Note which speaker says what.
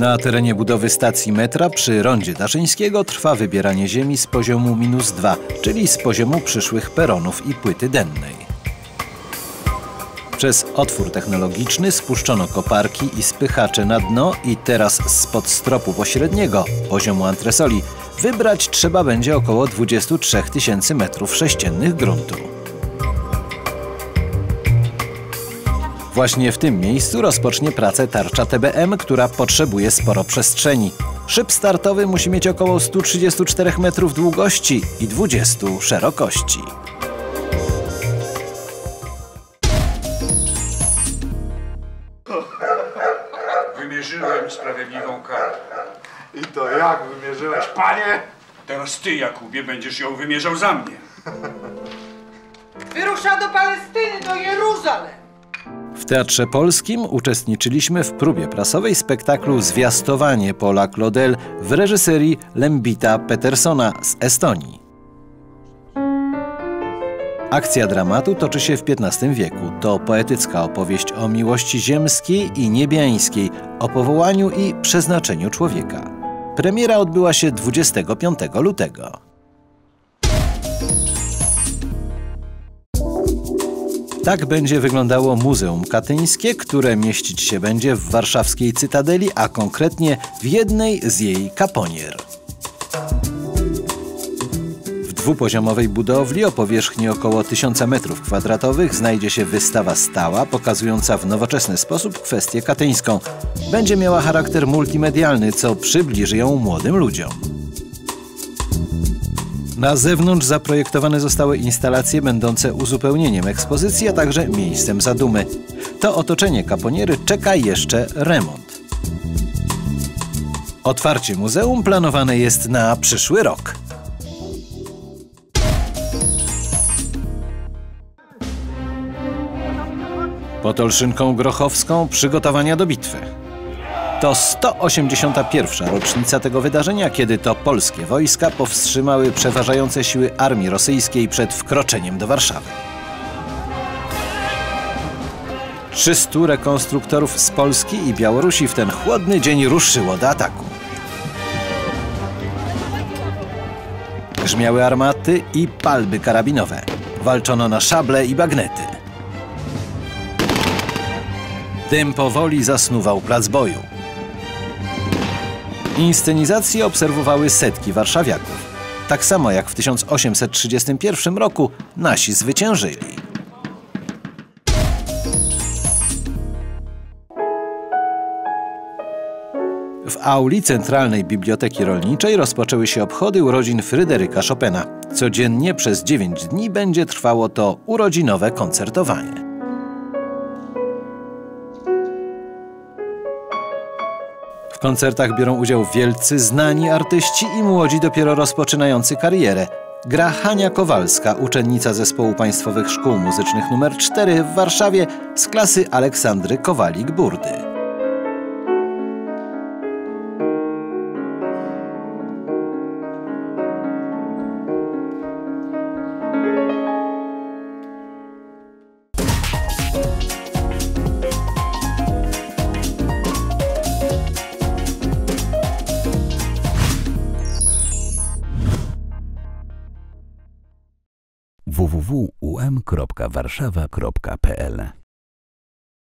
Speaker 1: Na terenie budowy stacji metra przy rondzie Darzyńskiego trwa wybieranie ziemi z poziomu minus 2, czyli z poziomu przyszłych peronów i płyty dennej. Przez otwór technologiczny spuszczono koparki i spychacze na dno i teraz spod stropu pośredniego, poziomu antresoli, wybrać trzeba będzie około 23 tysięcy metrów sześciennych gruntu. Właśnie w tym miejscu rozpocznie pracę tarcza TBM, która potrzebuje sporo przestrzeni. Szyb startowy musi mieć około 134 metrów długości i 20 szerokości.
Speaker 2: Wymierzyłem sprawiedliwą karę.
Speaker 3: I to jak wymierzyłeś, panie?
Speaker 2: Teraz ty, Jakubie, będziesz ją wymierzał za mnie.
Speaker 4: Wyrusza do Palestyny, do Jeruzalem.
Speaker 1: Teatrze Polskim uczestniczyliśmy w próbie prasowej spektaklu Zwiastowanie Pola Claudel w reżyserii Lembita Petersona z Estonii. Akcja dramatu toczy się w XV wieku. To poetycka opowieść o miłości ziemskiej i niebiańskiej, o powołaniu i przeznaczeniu człowieka. Premiera odbyła się 25 lutego. Tak będzie wyglądało Muzeum Katyńskie, które mieścić się będzie w warszawskiej Cytadeli, a konkretnie w jednej z jej kaponier. W dwupoziomowej budowli o powierzchni około 1000 m2 znajdzie się wystawa stała pokazująca w nowoczesny sposób kwestię katyńską. Będzie miała charakter multimedialny, co przybliży ją młodym ludziom. Na zewnątrz zaprojektowane zostały instalacje będące uzupełnieniem ekspozycji, a także miejscem zadumy. To otoczenie kaponiery czeka jeszcze remont. Otwarcie muzeum planowane jest na przyszły rok. Pod Olszynką Grochowską przygotowania do bitwy. To 181. rocznica tego wydarzenia, kiedy to polskie wojska powstrzymały przeważające siły armii rosyjskiej przed wkroczeniem do Warszawy. 300 rekonstruktorów z Polski i Białorusi w ten chłodny dzień ruszyło do ataku. Grzmiały armaty i palby karabinowe. Walczono na szable i bagnety. Dym powoli zasnuwał plac boju. Inscenizację obserwowały setki warszawiaków. Tak samo jak w 1831 roku nasi zwyciężyli. W auli Centralnej Biblioteki Rolniczej rozpoczęły się obchody urodzin Fryderyka Chopina. Codziennie przez 9 dni będzie trwało to urodzinowe koncertowanie. Koncertach biorą udział wielcy, znani artyści i młodzi dopiero rozpoczynający karierę. Gra Hania Kowalska, uczennica Zespołu Państwowych Szkół Muzycznych nr 4 w Warszawie z klasy Aleksandry Kowalik-Burdy.
Speaker 5: www.um.warszawa.pl